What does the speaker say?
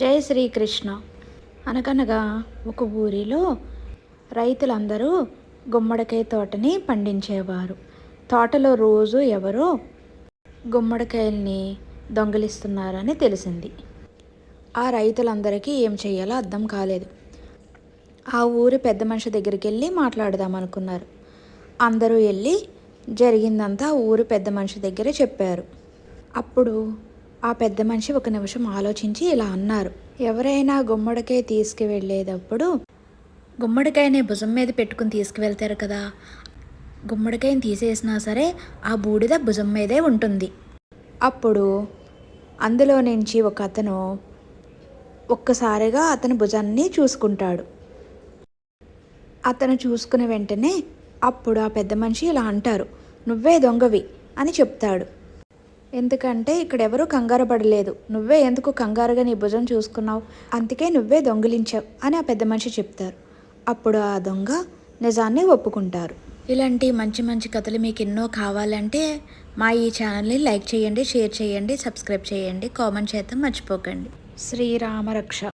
జై శ్రీకృష్ణ. అనగనగా ఒక ఊరిలో రైతులందరూ గుమ్మడికాయ తోటని పండించేవారు. తోటలో రోజు ఎవరో గుమ్మడికాయల్ని దొంగిలిస్తున్నారని తెలిసింది. ఆ రైతులందరికీ ఏం చేయాలో అర్థం కాలేదు. ఆ ఊరి పెద్ద మనిషి దగ్గరికి వెళ్ళి మాట్లాడదాం అనుకున్నారు అందరూ వెళ్ళి జరిగిందంతా ఊరు ఊరి పెద్ద మనిషి దగ్గర చెప్పారు. అప్పుడు ఆ పెద్ద మనిషి ఒక నిమిషం ఆలోచించి ఇలా అన్నారు. ఎవరైనా గుమ్మడికాయ తీసుకువెళ్ళేటప్పుడు గుమ్మడికాయని భుజం మీద పెట్టుకుని తీసుకువెళ్తారు కదా. గుమ్మడికాయని తీసేసినా సరే ఆ బూడిద భుజం మీదే ఉంటుంది. అప్పుడు అందులో నుంచి ఒక అతను ఒక్కసారిగా అతని భుజాన్ని చూసుకుంటాడు. అతను చూసుకున్న వెంటనే అప్పుడు ఆ పెద్ద మనిషి ఇలా అంటారు నువ్వే దొంగవి అని చెప్తాడు. ఎందుకంటే ఇక్కడ ఎవరూ కంగారు పడలేదు. నువ్వే ఎందుకు కంగారుగా నీ భుజం చూసుకున్నావు? అందుకే నువ్వే దొంగిలించావు అని ఆ పెద్ద మనిషి చెప్తారు. అప్పుడు ఆ దొంగ నిజాన్ని ఒప్పుకుంటారు. ఇలాంటి మంచి మంచి కథలు మీకు ఎన్నో కావాలంటే మా ఈ ఛానల్ని లైక్ చేయండి షేర్ చేయండి సబ్స్క్రైబ్ చేయండి కామెంట్ చేద్దాం మర్చిపోకండి. శ్రీరామ రక్ష